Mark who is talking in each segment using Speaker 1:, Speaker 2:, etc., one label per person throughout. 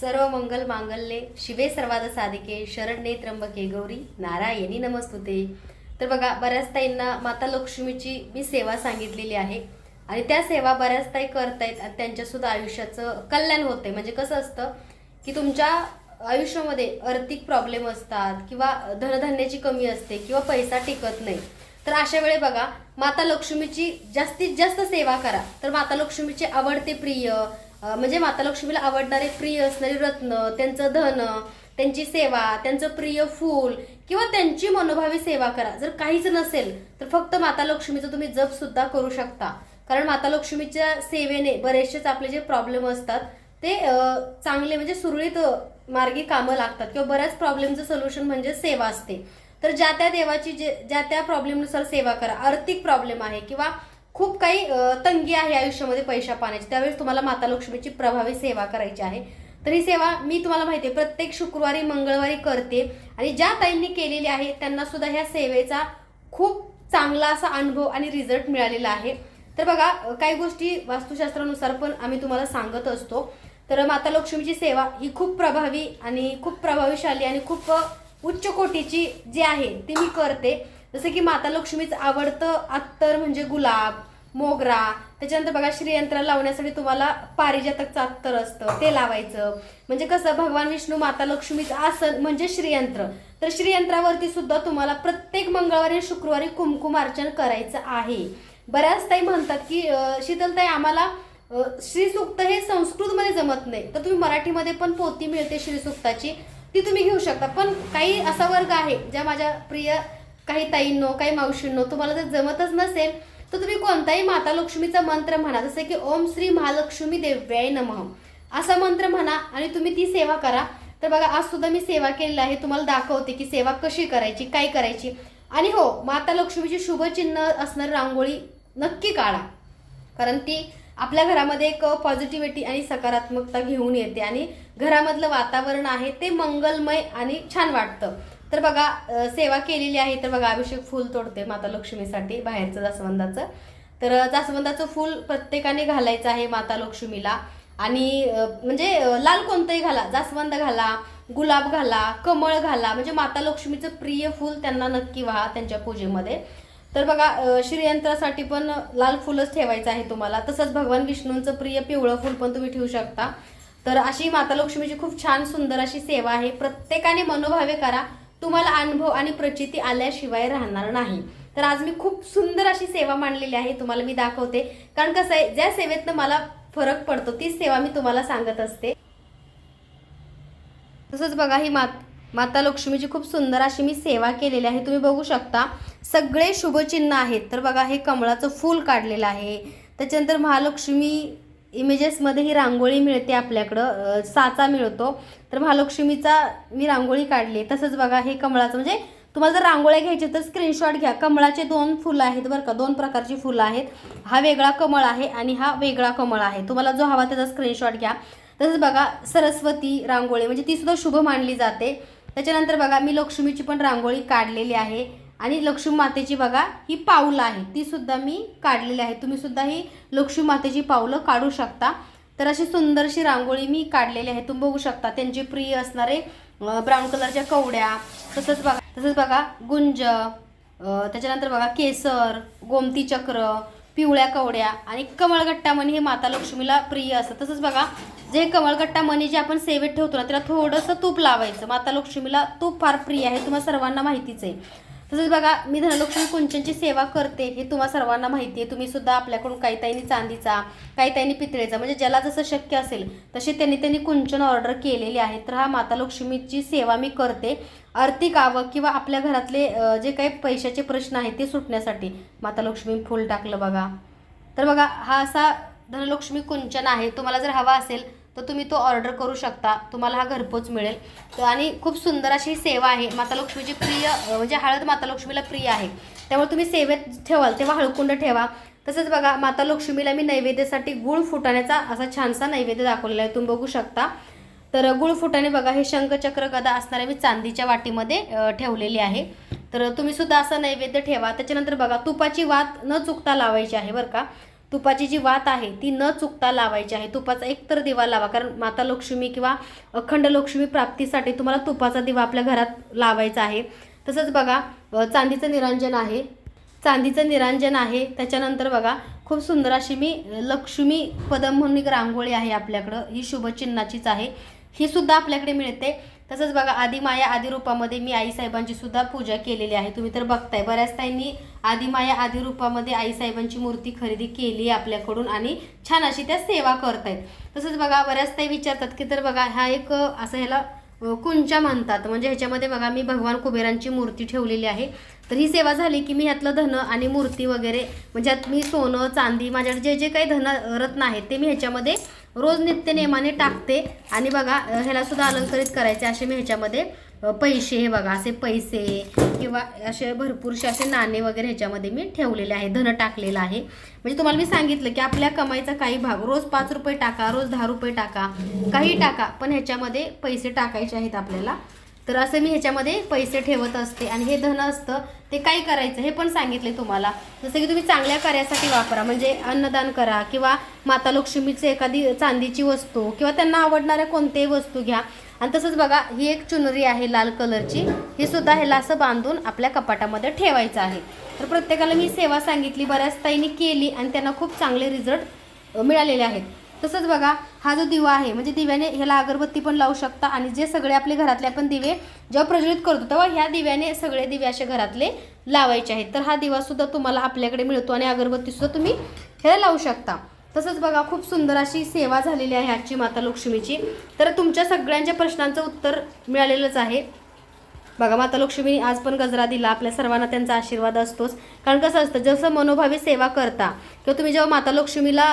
Speaker 1: सर्व मंगल मांगल्ये शिवे सर्वाद साधिके शरणने त्र्यंबके गौरी नारायणी नमस्तुते. तर बघा बऱ्याच ताईंना माता लक्ष्मीची मी सेवा सांगितलेली आहे. आणि त्या सेवा बऱ्याच ताई करतायत आणि त्यांच्यासुद्धा आयुष्याचं कल्याण होते म्हणजे कसं असतं की तुमच्या आयुष्यामध्ये आर्थिक प्रॉब्लेम असतात किंवा धनधान्याची कमी असते किंवा पैसा टिकत नाही. तर अशा वेळे बघा माता लक्ष्मीची जास्तीत जास्त सेवा करा. तर माता लक्ष्मीचे आवडते प्रिय म्हणजे माता लक्ष्मीला आवडणारे प्रिय असणारे रत्न त्यांचं धन त्यांची सेवा त्यांचं प्रिय फूल किंवा त्यांची मनोभावी सेवा करा. जर काहीच नसेल तर फक्त माता लक्ष्मीचं तुम्ही जप सुद्धा करू शकता. कारण माता लक्ष्मीच्या सेवेने बरेचसेच आपले जे प्रॉब्लेम असतात ते चांगले म्हणजे सुरळीत मार्गी कामं लागतात किंवा बऱ्याच प्रॉब्लेमचं सोल्युशन म्हणजे सेवा असते. तर ज्या त्या देवाची जे ज्या त्या प्रॉब्लेमनुसार सेवा करा. आर्थिक प्रॉब्लेम आहे किंवा खूप काही तंगी आहे आयुष्यामध्ये पैशा पाण्याची. त्यावेळेस तुम्हाला माता लक्ष्मीची प्रभावी सेवा करायची आहे. तर ही सेवा मी तुम्हाला माहिती आहे प्रत्येक शुक्रवारी मंगळवारी करते. आणि ज्या ताईंनी केलेली आहे त्यांना सुद्धा ह्या सेवेचा खूप चांगला असा अनुभव आणि रिझल्ट मिळालेला आहे. तर बघा काही गोष्टी वास्तुशास्त्रानुसार पण आम्ही तुम्हाला सांगत असतो. तर माता लक्ष्मीची सेवा ही खूप प्रभावी आणि खूप प्रभावीशाली आणि खूप उच्च कोटीची जी आहे ती मी करते. जसं की माता लक्ष्मीचं आवडतं अत्तर म्हणजे गुलाब मोगरा त्याच्यानंतर बघा श्रीयंत्र लावण्यासाठी तुम्हाला पारिजातकचं अत्तर असतं ते लावायचं. म्हणजे कसं भगवान विष्णू माता लक्ष्मीचं आसन म्हणजे श्रीयंत्र. तर श्रीयंत्रावरती सुद्धा तुम्हाला प्रत्येक मंगळवारी आणि शुक्रवारी कुमकुम अर्चन करायचं आहे. बऱ्याच ताई म्हणतात की शीतलताई आम्हाला श्रीसूक्त श्रीसुक्त हे संस्कृतमध्ये जमत नाही. तर तुम्ही मराठीमध्ये पण पोती मिळते श्रीसुक्ताची ती तुम्ही घेऊ शकता. पण काही असा वर्ग आहे ज्या माझ्या प्रिय काही ताईंनो काही मावशींनो तुम्हाला जर जमतच नसेल तर तुम्ही कोणताही माता लक्ष्मीचा मंत्र म्हणा जसं की ओम श्री महालक्ष्मी देव्याय नमः असा मंत्र म्हणा आणि तुम्ही ती सेवा करा. तर बघा आज सुद्धा मी सेवा केलेली आहे. तुम्हाला दाखवते की सेवा कशी करायची काय करायची. आणि हो माता लक्ष्मीची शुभचिन्ह असणारी रांगोळी नक्की काढा. कारण ती आपल्या घरामध्ये एक पॉझिटिव्हिटी आणि सकारात्मकता घेऊन येते आणि घरामधलं वातावरण आहे ते मंगलमय आणि छान वाटतं. तर बघा सेवा केलेली आहे. तर बघा अभिषेक फूल तोडते माता लक्ष्मीसाठी बाहेरचं जास्वंदाचं. तर जास्वंदाचं फूल प्रत्येकाने घालायचं आहे माता लक्ष्मीला. आणि म्हणजे लाल कोणतंही घाला. जास्वंद घाला गुलाब घाला कमळ घाला. म्हणजे माता लक्ष्मीचं प्रिय फूल त्यांना नक्की व्हा त्यांच्या पूजेमध्ये. तर बघा श्रीयंत्रासाठी पण लाल फुलच ठेवायचं आहे तुम्हाला. तसंच भगवान विष्णूंचं प्रिय पिवळं फुल पण तुम्ही ठेवू शकता. तर अशी माता लक्ष्मीची खूप छान सुंदर अशी सेवा आहे. प्रत्येकाने मनोभावे करा. तुम्हाला अनुभव आणि प्रचिती आल्याशिवाय राहणार नाही. तर आज मी खूप सुंदर अशी सेवा मांडलेली आहे तुम्हाला मी दाखवते. कारण कसं आहे ज्या सेवेतनं मला फरक पडतो तीच सेवा मी तुम्हाला सांगत असते. तसंच बघा ही मात माता लक्ष्मीची खूप सुंदर अशी मी सेवा केलेली आहे. तुम्ही बघू शकता सगळे शुभचिन्ह आहेत. तर बघा हे कमळाचं फूल काढलेलं आहे. त्याच्यानंतर महालक्ष्मी इमेजेसमध्ये ही रांगोळी मिळते आपल्याकडं साचा मिळतो. तर महालक्ष्मीचा मी रांगोळी काढली. तसंच बघा हे कमळाचं म्हणजे तुम्हाला जर रांगोळ्या घ्यायचे तर स्क्रीनशॉट घ्या. कमळाचे दोन फुलं आहेत बरं का दोन प्रकारची फुलं आहेत. हा वेगळा कमळ आहे आणि हा वेगळा कमळ आहे. तुम्हाला जो हवा त्याचा स्क्रीनशॉट घ्या. तसंच बघा सरस्वती रांगोळी म्हणजे ती सुद्धा शुभ मानली जाते. त्याच्यानंतर बघा मी लक्ष्मीची पण रांगोळी काढलेली आहे. आणि लक्ष्मी मातेची बघा ही पावलं आहे. ती सुद्धा मी काढलेली आहे. तुम्ही सुद्धा ही लक्ष्मी मातेची पावलं काढू शकता. तर अशी सुंदरशी रांगोळी मी काढलेली आहे. तुम्ही बघू शकता त्यांचे प्रिय असणारे ब्राऊन कलरच्या कवड्या तसंच बघा तसंच बघा गुंज त्याच्यानंतर बघा केसर गोमती चक्र पिवळ्या कवड्या आणि कमळगट्टा मणी हे माता लक्ष्मीला प्रिय असतं तसंच बघा जे कमळगट्टा मणी जे आपण सेवेत ठेवतो ना त्याला थोडंसं तूप लावायचं. माता लक्ष्मीला तूप फार प्रिय आहे तुम्हाला सर्वांना माहितीच आहे. तसंच बघा मी धनलक्ष्मी कुंचनची सेवा करते हे तुम्हा सर्वांना माहिती आहे. तुम्ही सुद्धा आपल्याकडून काही ताईंनी चांदीचा काही ताईंनी पितळेचा म्हणजे ज्याला जसं शक्य असेल तसे त्यांनी त्यांनी कुंचन ऑर्डर केलेली आहे तर हा माता लक्ष्मीची सेवा मी करते. आर्थिक आवक किंवा आपल्या घरातले जे काही पैशाचे प्रश्न आहेत ते सुटण्यासाठी माता लक्ष्मी फुल टाकलं बघा. तर बघा हा असा धनलक्ष्मी कुंचन आहे. तुम्हाला जर हवा असेल तर तुम्ही तो ऑर्डर करू शकता. तुम्हाला हा घरपोच मिळेल. तर आणि खूप सुंदर अशी सेवा आहे. माता लक्ष्मीची प्रिय म्हणजे हळद माता लक्ष्मीला प्रिय आहे. त्यामुळे तुम्ही सेवेत ठेवाल तेव्हा हळकुंड ठेवा. तसंच बघा माता लक्ष्मीला मी नैवेद्यासाठी गुळ फुटाण्याचा असा छानसा नैवेद्य दाखवलेला आहे. तुम्ही बघू शकता. तर गुळ फुटाणे बघा हे शंखचक्र गदा असणाऱ्या मी चांदीच्या वाटीमध्ये ठेवलेली आहे. तर तुम्ही सुद्धा असं नैवेद्य ठेवा. त्याच्यानंतर बघा तुपाची वात न चुकता लावायची आहे बरं का. तुपाची जी वात आहे ती न चुकता लावायची आहे. तुपाचा एक तर दिवा लावा कारण माता लक्ष्मी किंवा अखंड लक्ष्मी प्राप्तीसाठी तुम्हाला तुपाचा दिवा आपल्या घरात लावायचा आहे. तसंच बघा चांदीचं निरांजन आहे. चांदीचं निरांजन आहे. त्याच्यानंतर बघा खूप सुंदर अशी मी लक्ष्मी पदम म्हणून एक रांगोळी आहे आपल्याकडं. ही शुभचिन्हाचीच आहे. ही सुद्धा आपल्याकडे मिळते. तसंच बघा आदिमाया आदि रूपामध्ये मी आईसाहेबांची सुद्धा पूजा केलेली आहे. तुम्ही तर बघताय बऱ्याच ताईंनी आदिमाया आदि रूपामध्ये आईसाहेबांची मूर्ती खरेदी केली आहे आपल्याकडून आणि छान अशी त्या सेवा करतायत. तसंच बघा बऱ्याच ताई विचारतात की तर बघा हा एक असं ह्याला कुंचा म्हणतात. म्हणजे ह्याच्यामध्ये बघा मी भगवान कुबेरांची मूर्ती ठेवलेली आहे. तर ही सेवा झाली की मी ह्यातलं धन आणि मूर्ती वगैरे म्हणजे यात मी सोनं चांदी माझ्याकडे जे जे काही धन रत्न आहेत ते मी ह्याच्यामध्ये रोज नित्य नियमाने टाकते. आणि बघा ह्यालासुद्धा ह्याला सुद्धा अलंकरित करायचे असे मी ह्याच्यामध्ये पैसे हे बघा असे पैसे किंवा असे भरपूरसे असे नाणे वगैरे ह्याच्यामध्ये मी ठेवलेले आहे धन टाकलेलं आहे. म्हणजे तुम्हाला मी सांगितलं की आपल्या कमाईचा काही भाग रोज पाच रुपये टाका रोज दहा रुपये टाका काही टाका पण ह्याच्यामध्ये पैसे टाकायचे आहेत आपल्याला. तर असं मी ह्याच्यामध्ये पैसे ठेवत असते आणि हे धन असतं ते काय करायचं हे पण सांगितले तुम्हाला. जसं की तुम्ही चांगल्या कार्यासाठी वापरा म्हणजे अन्नदान करा किंवा माता लक्ष्मीची एखादी चांदीची वस्तू किंवा त्यांना आवडणाऱ्या कोणत्याही वस्तू घ्या. आणि तसंच बघा ही एक चुनरी आहे लाल कलरची. ही सुद्धा ह्याला असं बांधून आपल्या कपाटामध्ये ठेवायचं आहे. तर प्रत्येकाला मी सेवा सांगितली बऱ्याच ताईने केली आणि त्यांना खूप चांगले रिझल्ट मिळालेले आहेत. तसंच बघा हा जो दिवा आहे म्हणजे दिव्याने ह्याला अगरबत्ती पण लावू शकता आणि जे सगळे आपले घरातले आपण दिवे जेव्हा प्रज्वलित करतो तेव्हा ह्या दिव्याने सगळे दिवे असे घरातले लावायचे आहेत. तर हा दिवा सुद्धा तुम्हाला आपल्याकडे मिळतो आणि अगरबत्ती सुद्धा तुम्ही ह्याला लावू शकता. तसंच बघा खूप सुंदर अशी सेवा झालेली आहे आजची माता लक्ष्मीची. तर तुमच्या सगळ्यांच्या प्रश्नांचं उत्तर मिळालेलंच आहे. बघा माता लक्ष्मी आज पण गजरा दिला. आपल्या सर्वांना त्यांचा आशीर्वाद असतोच. कारण कसं असतं जसं मनोभावी सेवा करता किंवा तुम्ही जेव्हा माता लक्ष्मीला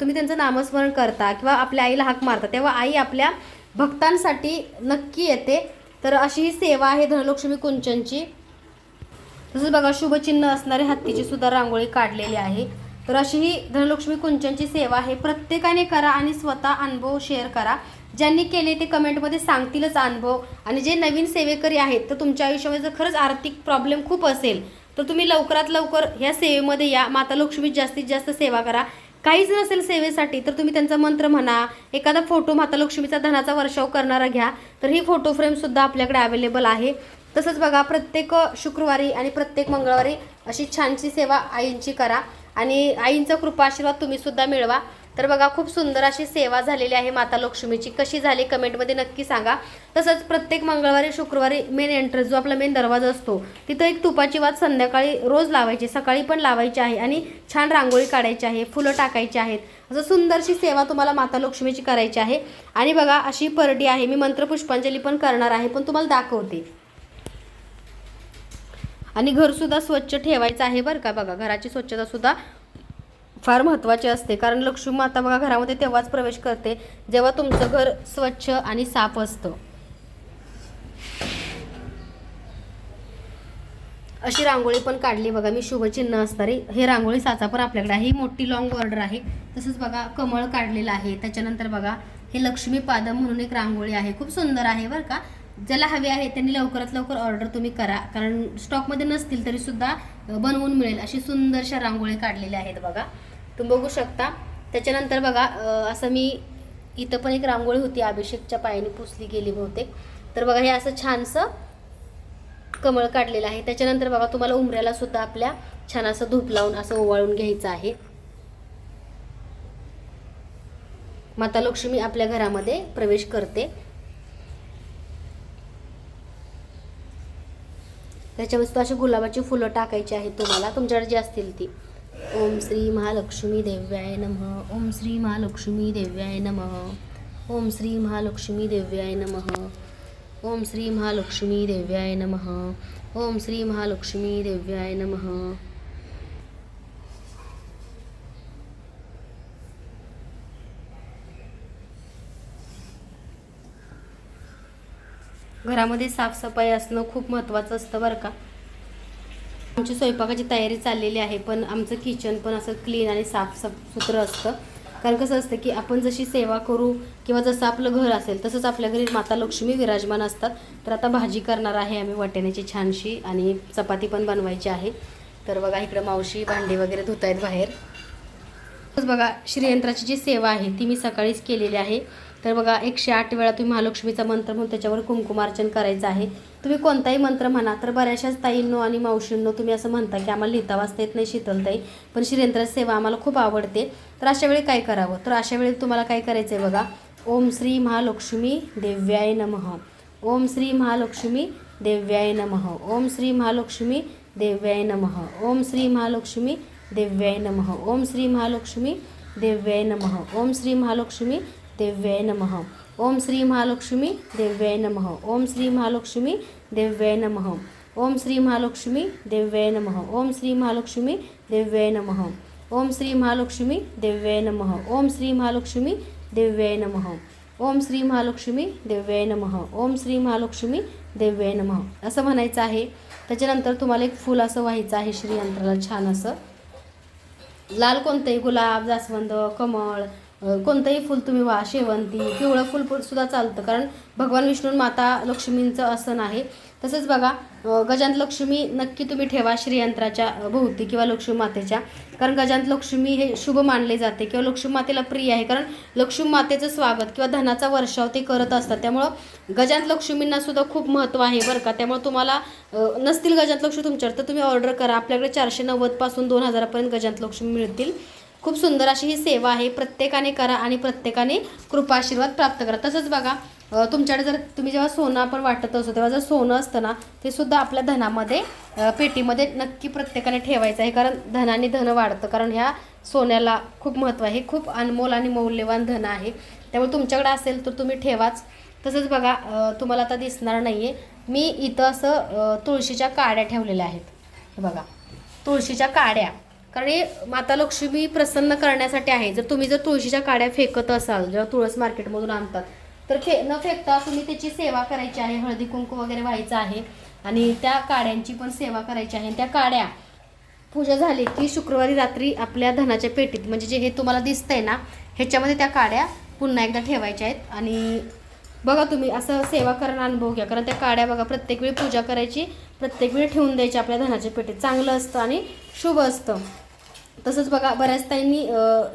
Speaker 1: तुम्ही त्यांचं नामस्मरण करता किंवा आपल्या आईला हाक मारता तेव्हा आई आपल्या भक्तांसाठी नक्की येते. तर अशी ही सेवा आहे धनलक्ष्मी कुंचनची. तसंच बघा शुभचिन्ह असणारे हत्तीची सुद्धा रांगोळी काढलेली आहे. तर अशी ही धनलक्ष्मी कुंचनची सेवा आहे. प्रत्येकाने करा आणि स्वतः अनुभव शेअर करा. ज्यांनी केले ते कमेंटमध्ये सांगतीलच अनुभव. आणि जे नवीन सेवेकरी आहेत तर तुमच्या आयुष्यामध्ये जर खरंच आर्थिक प्रॉब्लेम खूप असेल तर तुम्ही लवकरात लवकर ह्या सेवेमध्ये या. माता लक्ष्मी जास्तीत जास्त सेवा करा. काहीच नसेल सेवेसाठी तर तुम्ही त्यांचा मंत्र म्हणा एखादा फोटो माता लक्ष्मीचा धनाचा वर्षाव करणारा घ्या. तर ही फोटो फ्रेमसुद्धा आपल्याकडे अवेलेबल आहे. तसंच बघा प्रत्येक शुक्रवारी आणि प्रत्येक मंगळवारी अशी छानशी सेवा आईंची करा. आणि आईंचा कृपा आशीर्वाद तुम्हीसुद्धा मिळवा. तर बघा खूप सुंदर अशी सेवा झालेली आहे माता लक्ष्मीची. कशी झाली कमेंटमध्ये नक्की सांगा. तसंच प्रत्येक मंगळवारी शुक्रवारी मेन एंट्रन्स जो आपला मेन दरवाजा असतो तिथं एक तुपाची वात संध्याकाळी रोज लावायची सकाळी पण लावायची आहे आणि छान रांगोळी काढायची आहे फुलं टाकायची आहेत. असं सुंदरशी सेवा तुम्हाला माता लक्ष्मीची करायची आहे. आणि बघा अशी परडी आहे. मी मंत्र पुष्पांजली पण करणार आहे पण तुम्हाला दाखवते. आणि घरसुद्धा स्वच्छ ठेवायचं आहे बरं का? बघा घराची स्वच्छतासुद्धा फार महत्त्वाची असते. कारण लक्ष्मी माता बघा घरामध्ये तेव्हाच प्रवेश करते जेव्हा तुमचं घर स्वच्छ आणि साफ असतं. अशी रांगोळी पण काढली बघा मी शुभचिन्ह असणारी. हे रांगोळी साचा पण आपल्याकडे आहे. ही मोठी लॉंग बॉर्डर आहे. तसंच बघा कमळ काढलेलं आहे. त्याच्यानंतर बघा हे लक्ष्मी पादम म्हणून एक रांगोळी आहे. खूप सुंदर आहे बरं का. ज्याला हवी आहे त्यांनी लवकरात लवकर ऑर्डर तुम्ही करा. कारण स्टॉकमध्ये नसतील तरीसुद्धा बनवून मिळेल अशी सुंदरशा रांगोळी काढलेल्या आहेत बघा. तुम्ही बघू शकता. त्याच्यानंतर बघा असं मी इथं पण एक रांगोळी होती अभिषेकच्या पायाने पुसली गेली बहुतेक. तर बघा हे असं छानसं कमळ काढलेलं आहे. त्याच्यानंतर बघा तुम्हाला उमऱ्याला सुद्धा आपल्या छान असं धूप लावून असं ओवाळून घ्यायचं आहे. माता लक्ष्मी आपल्या घरामध्ये प्रवेश करते. त्याच्यामध्ये अशी गुलाबाची फुलं टाकायची आहेत तुम्हाला. तुमच्याकडे जी असतील ती. ओम श्री महालक्ष्मी देव्याय नमः। ओम श्री महालक्ष्मी देव्याय नमः। ओम श्री महालक्ष्मी देव्याय नमः। ओम श्री महालक्ष्मी देव्याय नमः। ओम श्री महालक्ष्मी देव्याय नमः। घरामध्ये साफसफाई असणं खूप महत्त्वाचं असतं बरं का? आमची स्वयंपाकाची तयारी चाललेली आहे पण आमचं किचन पण असं क्लीन आणि साफ सुथरं असतं. कारण कसं असतं की आपण जशी सेवा करू किंवा जसं आपलं घर असेल तसंच आपल्या घरी माता लक्ष्मी विराजमान असतात. तर आता भाजी करणार आहे आम्ही वाट्याण्याची छानशी आणि चपाती पण बनवायची आहे. तर बघा इकडं मावशी भांडी वगैरे धुत आहेत बाहेर. बघा श्रीयंत्राची जी सेवा आहे ती मी सकाळीच केलेली आहे. तर बघा एकशे आठ वेळा तुम्ही महालक्ष्मीचा मंत्र म्हणून त्याच्यावर कुंकुमार्चन करायचं आहे. तुम्ही कोणताही मंत्र म्हणा तर बऱ्याचशाच ताईंनो आणि मावशींनो तुम्ही असं म्हणता की आम्हाला लिहिता वाचता येत नाही शीतलताई पण श्रीयंत्र सेवा आम्हाला खूप आवडते. तर अशा वेळी काय करावं? तर अशा वेळी तुम्हाला काय करायचं आहे बघा ओम श्री महालक्ष्मी देव्याय नमः. ओम श्री महालक्ष्मी देव्याय नमः. ओम श्री महालक्ष्मी देव्याय नमः. ओम श्री महालक्ष्मी देव्याय नमः. ओम श्री महालक्ष्मी देव्याय नमः. ओम श्री महालक्ष्मी देव्याय नमः। ओम श्री महालक्ष्मी देव्याय नमः। ओम श्री महालक्ष्मी देव्याय नमः। ओम श्री महालक्ष्मी देव्याय नमः। ओम श्री महालक्ष्मी देव्याय नमः। ओम श्री महालक्ष्मी देव्याय नमः। ओम श्री महालक्ष्मी देव्याय नमः। ओम श्री महालक्ष्मी देव्याय नमः। ओम श्री महालक्ष्मी देव्याय नमः। असं म्हणायचं आहे. त्याच्यानंतर तुम्हाला एक फूल असं व्हायचं आहे श्रीयंत्राला छान असं. लाल कोणतंही गुलाब जास्वंद कमळ कोणतंही फुल तुम्ही वा शेवंती पिवळं फुल सुद्धा चालतं. कारण भगवान विष्णू माता लक्ष्मींचं आसन आहे. तसंच बघा गजांत लक्ष्मी नक्की तुम्ही ठेवा श्रीयंत्राच्या भोवती किंवा लक्ष्मी मातेच्या. कारण गजांत लक्ष्मी हे शुभ मानले जाते किंवा लक्ष्मी मातेला प्रिय आहे. कारण लक्ष्मी मातेचं स्वागत किंवा धनाचा वर्षाव ते करत असतात. त्यामुळं गजांत लक्ष्मींना सुद्धा खूप महत्त्व आहे बरं का. त्यामुळे तुम्हाला नसतील गजांत लक्ष्मी तुमच्यावर तर तुम्ही ऑर्डर करा. आपल्याकडे चारशे नव्वदपासून दोन हजारापर्यंत गजांत लक्ष्मी मिळतील. खूप सुंदर अशी ही सेवा आहे. प्रत्येकाने करा आणि प्रत्येकाने कृपाशीर्वाद प्राप्त करा. तसंच बघा तुमच्याकडे जर तुम्ही जेव्हा सोनं आपण वाटत असतो तेव्हा जर सोनं असतं ना ते सुद्धा आपल्या धनामध्ये पेटीमध्ये नक्की प्रत्येकाने ठेवायचं आहे. कारण धनाने धन वाढतं. कारण ह्या सोन्याला खूप महत्त्व आहे. खूप अनमोल आणि मौल्यवान धन आहे. त्यामुळे तुमच्याकडे असेल तर तुम्ही ठेवाच. तसंच बघा तुम्हाला आता दिसणार नाही आहे मी इथं असं तुळशीच्या काड्या ठेवलेल्या आहेत. बघा तुळशीच्या काड्या. कारण हे माता लक्ष्मी प्रसन्न करण्यासाठी आहे. जर तुम्ही जर तुळशीच्या काड्या फेकत असाल जेव्हा तुळस मार्केटमधून आणतात तर फे न फेकता तुम्ही त्याची सेवा करायची आहे. हळदी कुंकू वगैरे व्हायचं आहे आणि त्या काड्यांची पण सेवा करायची आहे. त्या काड्या पूजा झाली की शुक्रवारी रात्री आपल्या धनाच्या पेटीत म्हणजे जे हे तुम्हाला दिसतंय ना ह्याच्यामध्ये त्या काड्या पुन्हा एकदा ठेवायच्या आहेत. आणि बघा तुम्ही असं सेवा करणं अनुभव घ्या. कारण त्या काड्या बघा प्रत्येक वेळी पूजा करायची प्रत्येक वेळी ठेवून द्यायची आपल्या धनाच्या पेटीत. चांगलं असतं आणि शुभ असतं. तसंच बघा बऱ्याच ताईंनी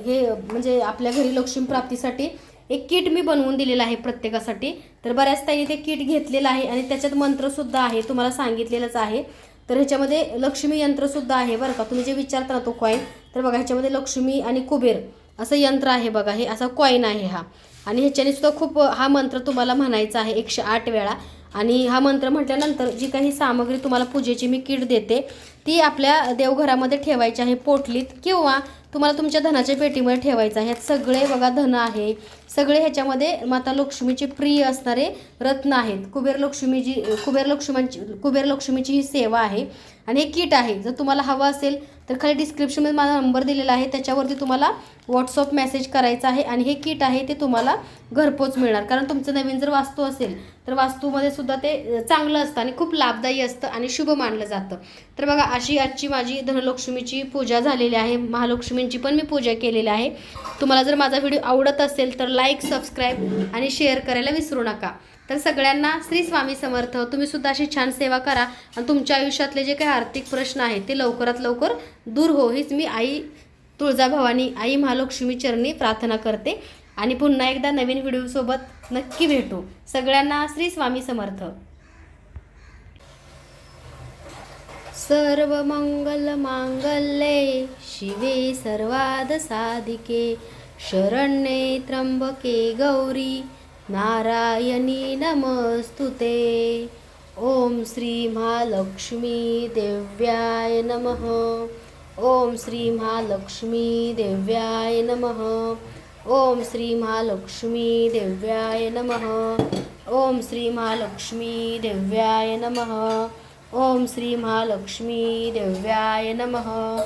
Speaker 1: हे म्हणजे आपल्या घरी लक्ष्मी प्राप्तीसाठी एक किट मी बनवून दिलेलं आहे प्रत्येकासाठी. तर बऱ्याचताईंनी ते किट घेतलेलं आहे आणि त्याच्यात मंत्रसुद्धा आहे तुम्हाला सांगितलेलंच आहे. तर ह्याच्यामध्ये लक्ष्मी यंत्रसुद्धा आहे बरं का. तुम्ही जे विचारता ना तो कॉईन तर बघा ह्याच्यामध्ये लक्ष्मी आणि कुबेर असं यंत्र आहे बघा हे असा कॉईन आहे हा. आणि ह्याच्याने सुद्धा खूप हा मंत्र तुम्हाला म्हणायचा आहे एकशे आठ वेळा. आणि हा मंत्र म्हटल्यानंतर जी काही सामग्री तुम्हाला पूजेची मी किट देते ती आपल्या देवघरामध्ये ठेवायची आहे पोटलीत किंवा तुम्हाला तुमच्या धनाच्या पेटीमध्ये ठेवायचं आहे. सगळे बघा धन आहे सगळे ह्याच्यामध्ये माता लक्ष्मीचे प्रिय असणारे रत्न आहेत. कुबेर लक्ष्मीजी कुबेर लक्ष्मीची कुबेर लक्ष्मीची ही सेवा आहे. आणि हे किट आहे. जर तुम्हाला हवं असेल तर खाली डिस्क्रिप्शनमध्ये माझा नंबर दिलेला आहे. त्याच्यावरती तुम्हाला व्हॉट्सअप मेसेज करायचा आहे आणि हे किट आहे ते तुम्हाला घरपोच मिळणार. कारण तुमचं नवीन जर वास्तू असेल तर वास्तूमध्ये सुद्धा ते चांगलं असतं आणि खूप लाभदायी असतं आणि शुभ मानलं जातं. तर बघा अशी आजची माझी धनलक्ष्मीची पूजा झालेली आहे. महालक्ष्मींची पण मी पूजा केलेली आहे. तुम्हाला जर माझा व्हिडिओ आवडत असेल तर लाईक सबस्क्राईब आणि शेअर करायला विसरू नका. तर सगळ्यांना श्री स्वामी समर्थ. तुम्ही सुद्धा अशी छान सेवा करा आणि तुमच्या आयुष्यातले जे काही आर्थिक प्रश्न आहेत ते लवकरात लवकर दूर हो. हीच मी आई तुळजाभवानी आई महालक्ष्मी चरणी प्रार्थना करते. आणि पुन्हा एकदा नवीन व्हिडिओसोबत नक्की भेटू. सगळ्यांना श्री स्वामी समर्थ. सर्व मंगल मांगल्ये शिवे सर्वाद साधिके. शरण्ये त्र्यंबके गौरी नारायणी नमस्तुते. ओम श्री महालक्ष्मी देव्याय नमः. ओम श्री महालक्ष्मी देव्याय नमः. ओम श्री महालक्ष्मी देव्याय नमः. ओम श्री महालक्ष्मी देव्याय नमः. ओम श्री महालक्ष्मी देव्याय नमः.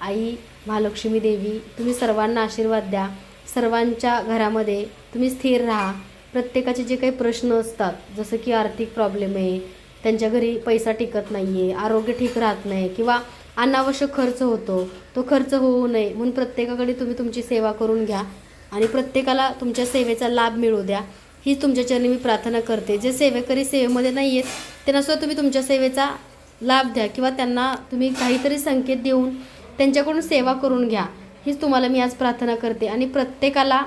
Speaker 1: आई महालक्ष्मी देवी तुम्ही सर्वांना आशीर्वाद द्या. सर्वांच्या घरामध्ये तुम्ही स्थिर राहा. प्रत्येकाचे जे काही प्रश्न असतात जसं की आर्थिक प्रॉब्लेम आहे त्यांच्या घरी पैसा टिकत नाही आहे आरोग्य ठीक राहत नाही किंवा अनावश्यक खर्च होतो तो खर्च होऊ नये म्हणून प्रत्येकाकडे तुम्ही तुमची सेवा करून घ्या आणि प्रत्येकाला तुमच्या सेवेचा लाभ मिळू द्या. हीच तुमच्या चरणी मी प्रार्थना करते. जे सेवेकरी सेवेमध्ये नाही आहेत त्यांना सुद्धा तुम्ही तुमच्या सेवेचा लाभ द्या किंवा त्यांना तुम्ही काहीतरी संकेत देऊन त्यांच्याकडून सेवा करून घ्या. हीच तुम्हाला मी आज प्रार्थना करते. आणि प्रत्येकाला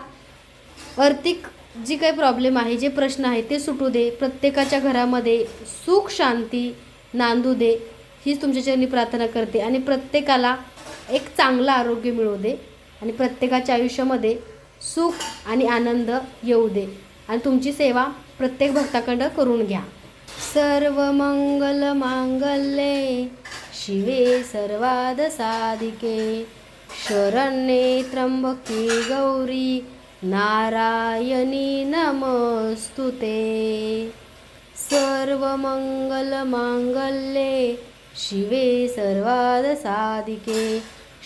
Speaker 1: आर्थिक जी काही प्रॉब्लेम आहे जे प्रश्न आहे ते सुटू दे. प्रत्येकाच्या घरामध्ये सुख शांती नांदू दे. हीच तुमच्या चरणी प्रार्थना करते. आणि प्रत्येकाला एक चांगलं आरोग्य मिळू दे. आणि प्रत्येकाच्या आयुष्यामध्ये सुख आणि आनंद येऊ दे. आणि तुमची सेवा प्रत्येक भक्ताकडं करून घ्या. सर्व मंगल मांगल्ये. शिवे सर्वाद साधिके शरण्ये त्र्यंबके गौरी नारायणी नमस्तुते। सर्व मंगल मांगल्ये शिवे सर्वाद साधिके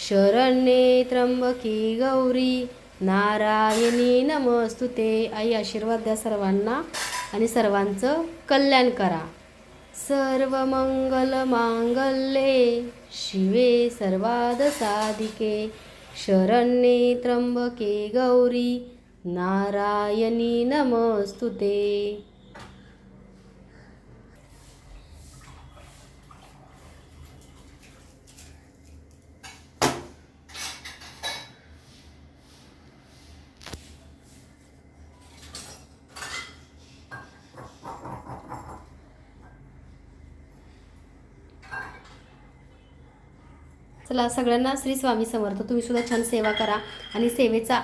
Speaker 1: शरण्ये त्र्यंबके गौरी नारायणी नमस्तुते। आई आशीर्वाद द्या सर्वांना आणि सर्वांचं कल्याण करा. सर्वमङ्गलमाङ्गल्ये शिवे सर्वादसाधिके शरण्ये त्र्यम्बके गौरी नारायणी नमस्तुते चला सगळ्यांना श्री स्वामी समर्थ. तुम्ही सुद्धा छान सेवा करा आणि सेवेचा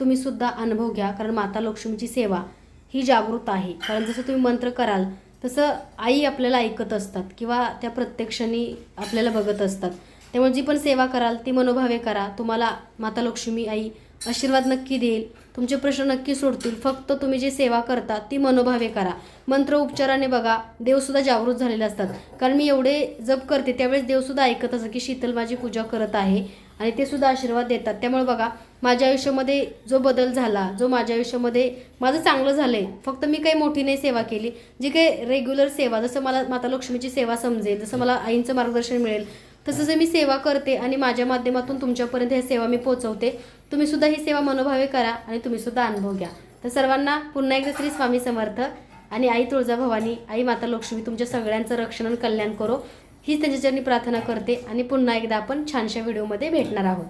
Speaker 1: तुम्ही सुद्धा अनुभव घ्या कारण माता लक्ष्मीची सेवा ही जागृत आहे. कारण जसं तुम्ही मंत्र कराल तसं आई आपल्याला ऐकत असतात किंवा त्या प्रत्यक्षाने आपल्याला बघत असतात. त्यामुळे जी पण सेवा कराल ती मनोभावे करा. तुम्हाला माता लक्ष्मी आई आशीर्वाद नक्की देईल. तुमचे प्रश्न नक्की सोडतील. फक्त तुम्ही जी सेवा करता ती मनोभावे करा. मंत्र उपचाराने बघा देवसुद्धा जागृत झालेले असतात. कारण मी एवढे जप करते त्यावेळेस देवसुद्धा ऐकत असं की शीतल माझी पूजा करत आहे आणि ते सुद्धा आशीर्वाद देतात. त्यामुळे बघा माझ्या आयुष्यामध्ये जो बदल झाला जो माझ्या आयुष्यामध्ये माझं चांगलं झालं आहे फक्त मी काही मोठी नाही सेवा केली. जी काही रेग्युलर सेवा जसं मला माता लक्ष्मीची सेवा समजेल जसं मला आईंचं मार्गदर्शन मिळेल तसं जे मी सेवा करते आणि माझ्या माध्यमातून तुमच्यापर्यंत ही सेवा मी पोहोचवते तुम्ही सुद्धा ही सेवा मनोभावे करा आणि तुम्ही सुद्धा अनुभव घ्या. तर सर्वांना पुन्हा एकदा श्री स्वामी समर्थ आणि आई तुळजाभवानी आई माता लक्ष्मी तुमच्या सगळ्यांचं रक्षण आणि कल्याण करो. हीच त्यांच्या प्रार्थना करते आणि पुन्हा एकदा आपण छानशा व्हिडिओमध्ये भेटणार आहोत.